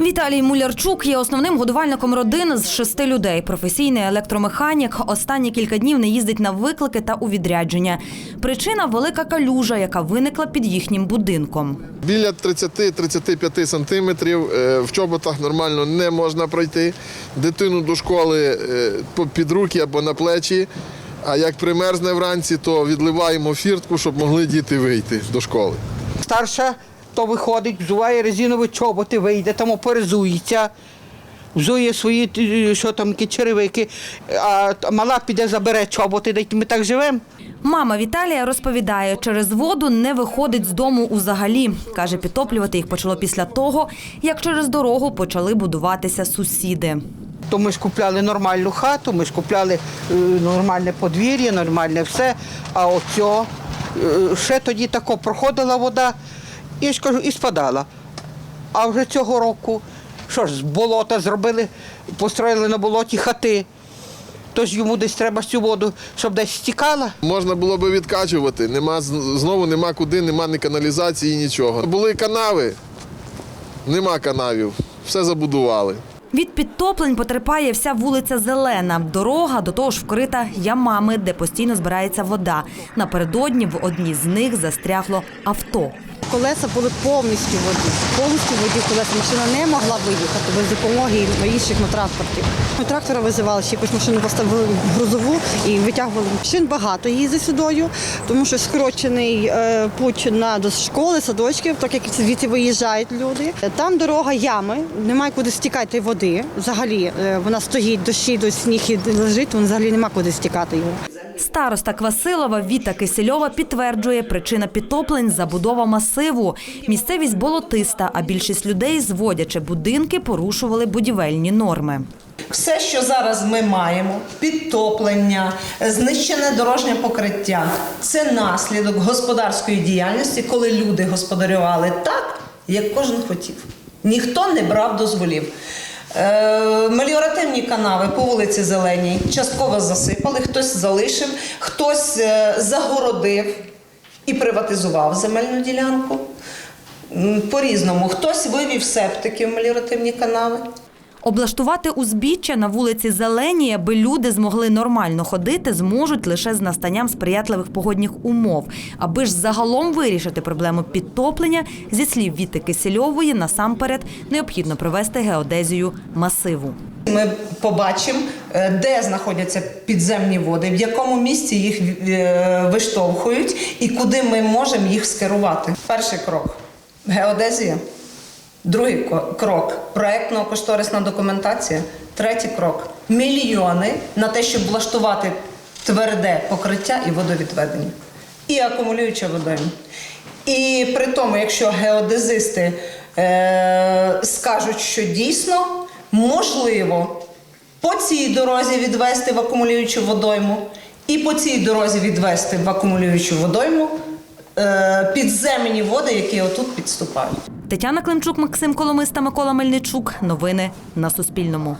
Віталій Мулярчук є основним годувальником родини з шести людей. Професійний електромеханік. Останні кілька днів не їздить на виклики та у відрядження. Причина велика калюжа, яка виникла під їхнім будинком. Біля 30-35 сантиметрів е, в чоботах нормально не можна пройти. Дитину до школи е, під руки або на плечі. А як примерзне вранці, то відливаємо фіртку, щоб могли діти вийти до школи. Старша то виходить, взуває резинові чоботи, вийде, там оперезується, взує свої що там, які черевики, а мала піде, забере чоботи, де ми так живемо. Мама Віталія розповідає, через воду не виходить з дому узагалі. Каже, підтоплювати їх почало після того, як через дорогу почали будуватися сусіди. То ми ж купляли нормальну хату, ми ж купляли е, нормальне подвір'я, нормальне все. А оцьо е, ще тоді тако проходила вода, і я ж кажу, і спадала. А вже цього року, що ж, з болота зробили, построїли на болоті хати. Тож йому десь треба цю воду, щоб десь стікала. Можна було би відкачувати, нема, знову нема куди, нема ні каналізації, нічого. Були канави, нема канавів, все забудували. Від підтоплень потерпає вся вулиця Зелена. Дорога до того ж вкрита ямами, де постійно збирається вода. Напередодні в одній з них застрягло авто. Колеса були повністю в воді. Повністю в воді колеса. Машина не могла виїхати без допомоги інших на транспорті. Ми трактора визивали, ще якусь машину поставили в грузову і витягували. Машин багато їздить сюдою, тому що скорочений е, путь на до школи, садочків, так як звідси виїжджають люди. Там дорога ями, немає куди стікати води. Взагалі е, вона стоїть дощі, до сніг і лежить, вон взагалі нема куди стікати його. Староста Квасилова Віта Кисельова підтверджує, причина підтоплень – забудова масиву. Місцевість болотиста, а більшість людей, зводячи будинки, порушували будівельні норми. Все, що зараз ми маємо, підтоплення, знищене дорожнє покриття, це наслідок господарської діяльності, коли люди господарювали так, як кожен хотів. Ніхто не брав дозволів. Е, меліоративні канави по вулиці Зеленій частково засипали, хтось залишив, хтось е, загородив і приватизував земельну ділянку. По-різному. Хтось вивів септики в меліоративні канави. Облаштувати узбіччя на вулиці Зеленій, аби люди змогли нормально ходити, зможуть лише з настанням сприятливих погодних умов. Аби ж загалом вирішити проблему підтоплення, зі слів Віти Кисельової, насамперед необхідно провести геодезію масиву. Ми побачимо, е, де знаходяться підземні води, в якому місці їх е, виштовхують і куди ми можемо їх скерувати. Перший крок геодезія. Другий крок проєктно-кошторисна документація. Третій крок мільйони на те, щоб влаштувати тверде покриття і водовідведення, і акумулююча водойма. І при тому, якщо геодезисти е, скажуть, що дійсно можливо по цій дорозі відвести в акумулюючу водойму, і по цій дорозі відвести в акумулюючу водойму підземні води, які отут підступають. Тетяна Климчук, Максим Коломиста, Микола Мельничук. Новини на Суспільному.